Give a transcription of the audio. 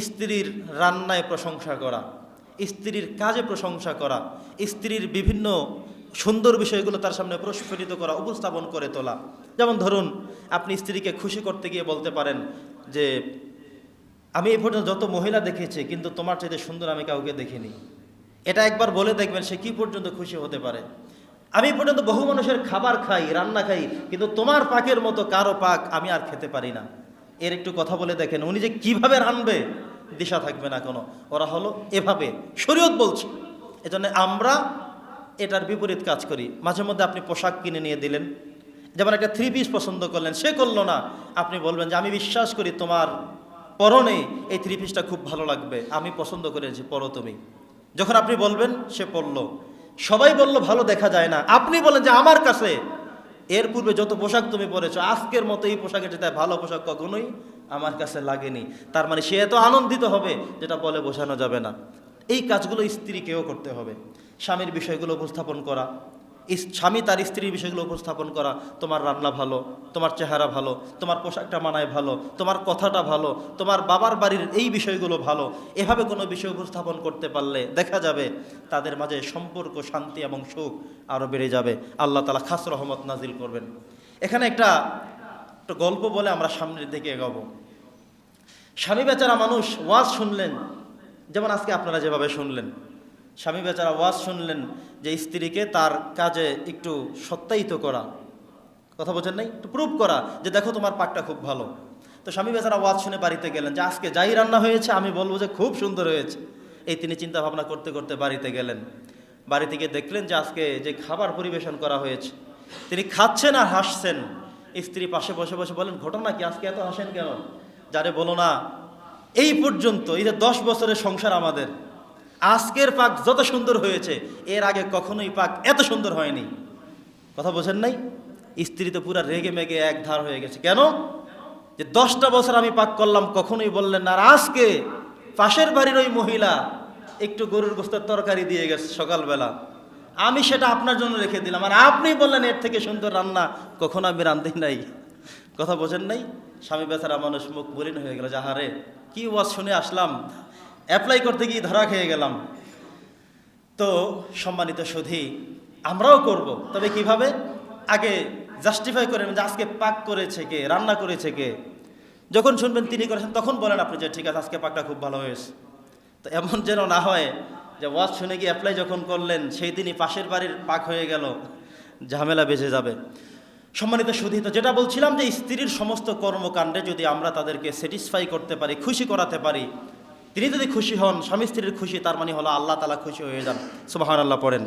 স্ত্রীর রান্নায় প্রশংসা করা, স্ত্রীর কাজে প্রশংসা করা, স্ত্রীর বিভিন্ন সুন্দর বিষয়গুলো তার সামনে প্রস্ফুটিত করা, উপস্থাপন করে তোলা। যেমন ধরুন, আপনি স্ত্রীকে খুশি করতে গিয়ে বলতে পারেন যে, আমি এই পর্যন্ত যত মহিলা দেখেছি, কিন্তু তোমার চাইতে সুন্দর আমি কাউকে দেখিনি। এটা একবার বলে দেখবেন সে কি পর্যন্ত খুশি হতে পারে। আমি পর্যন্ত বহু মানুষের খাবার খাই, রান্না খাই, কিন্তু তোমার পাকের মতো কারও পাক আমি আর খেতে পারি না। এর একটু কথা বলে দেখেন, উনি যে কীভাবে রানবে, দিশা থাকবে না কোনো। ওরা হলো এভাবে, শরীয়ত বলছে। এজন্য আমরা এটার বিপরীত কাজ করি। মাঝে মধ্যে আপনি পোশাক কিনে নিয়ে দিলেন, যেমন একটা থ্রি পিস পছন্দ করলেন, সে করল না। আপনি বলবেন যে, আমি বিশ্বাস করি তোমার পরনে এই থ্রি পিসটা খুব ভালো লাগবে, আমি পছন্দ করেছি, পরো তুমি। যখন আপনি বলবেন, সে পড়ল সবাই বলল, ভালো দেখা যায় না। আপনি বলেন যে, আমার কাছে এর পূর্বে যত পোশাক তুমি পরেছো, আজকের মতো এই পোশাকের যেটা ভালো পোশাক কখনোই আমার কাছে লাগেনি। তার মানে সে এত আনন্দিত হবে যেটা বলে বোঝানো যাবে না। এই কাজগুলো স্ত্রীকেও করতে হবে। স্বামীর বিষয়গুলো উপস্থাপন করা স্বামী তার স্ত্রীর বিষয়গুলো উপস্থাপন করা, তোমার রান্না ভালো, তোমার চেহারা ভালো, তোমার পোশাকটা মানায় ভালো, তোমার কথাটা ভালো, তোমার বাবার বাড়ির এই বিষয়গুলো ভালো, এভাবে কোনো বিষয় উপস্থাপন করতে পারলে দেখা যাবে তাদের মাঝে সম্পর্ক, শান্তি এবং সুখ আরও বেড়ে যাবে। আল্লাহ তালা খাস রহমত নাজিল করবেন। এখানে একটা একটা গল্প বলে আমরা সামনের দিকে এগাবো। স্বামী বেচারা মানুষ ওয়াজ শুনলেন, যেমন আজকে আপনারা যেভাবে শুনলেন। স্বামী বেচারা ওয়াজ শুনলেন যে স্ত্রীকে তার কাজে একটু সত্যায়িত করা। কথা বোঝেন নাই? একটু প্রুভ করা যে দেখো তোমার পাকটা খুব ভালো। তো স্বামী বেচারা ওয়াজ শুনে বাড়িতে গেলেন যে আজকে যাই রান্না হয়েছে, আমি বলব যে খুব সুন্দর হয়েছে। এই তিনি চিন্তা ভাবনা করতে করতে বাড়িতে গেলেন। বাড়িতে গিয়ে দেখলেন যে আজকে যে খাবার পরিবেশন করা হয়েছে, তিনি খাচ্ছেন আর হাসছেন। স্ত্রী পাশে বসে বসে বলেন ঘটনা কি? আজকে এত হাসেন কেন? যারে বলো না, এই পর্যন্ত, এই যে দশ বছরের সংসার আমাদের আজকের পাক যত সুন্দর হয়েছে, এর আগে কখনোই পাক এত সুন্দর হয়নি। কথা বোঝেন নাই? স্ত্রী তো পুরা রেগে মেগে এক ধার হয়ে গেছে। কেন? যে দশটা বছর আমি পাক করলাম, কখনোই বললেন না। আর আজকে পাশের বাড়ির ওই মহিলা একটু গরুর গোস্তের তরকারি দিয়ে গেছে সকালবেলা। আমি সেটা আপনার জন্য রেখে দিলাম। আর আপনি বললেন, এর থেকে সুন্দর রান্না কখনো আমি রান্ধি নাই। কথা বোঝেন নাই? স্বামী বেচারা মানুষ মুখ মলিন হয়ে গেল। যাহারে কি ওয়াজ শুনে আসলাম? অ্যাপ্লাই করতে গিয়ে ধরা খেয়ে গেলাম। তো সম্মানিত সুধী, আমরাও করব। তবে কীভাবে? আগে জাস্টিফাই করেন যে আজকে পাক করেছে কে, রান্না করেছে কে। যখন শুনবেন তিনি করেছেন, তখন বলেন আপনি যে, ঠিক আছে, আজকে পাকটা খুব ভালো হয়েছে। তো এমন যেন না হয় যে, ওয়াজ শুনে গিয়ে অ্যাপ্লাই যখন করলেন, সেই দিনই পাশের বাড়ির পাক হয়ে গেল, ঝামেলা বেঁচে যাবে। সম্মানিত সুধী, তো যেটা বলছিলাম যে, স্ত্রীর সমস্ত কর্মকাণ্ডে যদি আমরা তাদেরকে স্যাটিসফাই করতে পারি, খুশি করাতে পারি তিনি যদি খুশি হন, স্বামী স্ত্রীর খুশি, তার মানে হলো আল্লাহ তালা খুশি হয়ে যান। সুবাহান আল্লাহ পড়েন।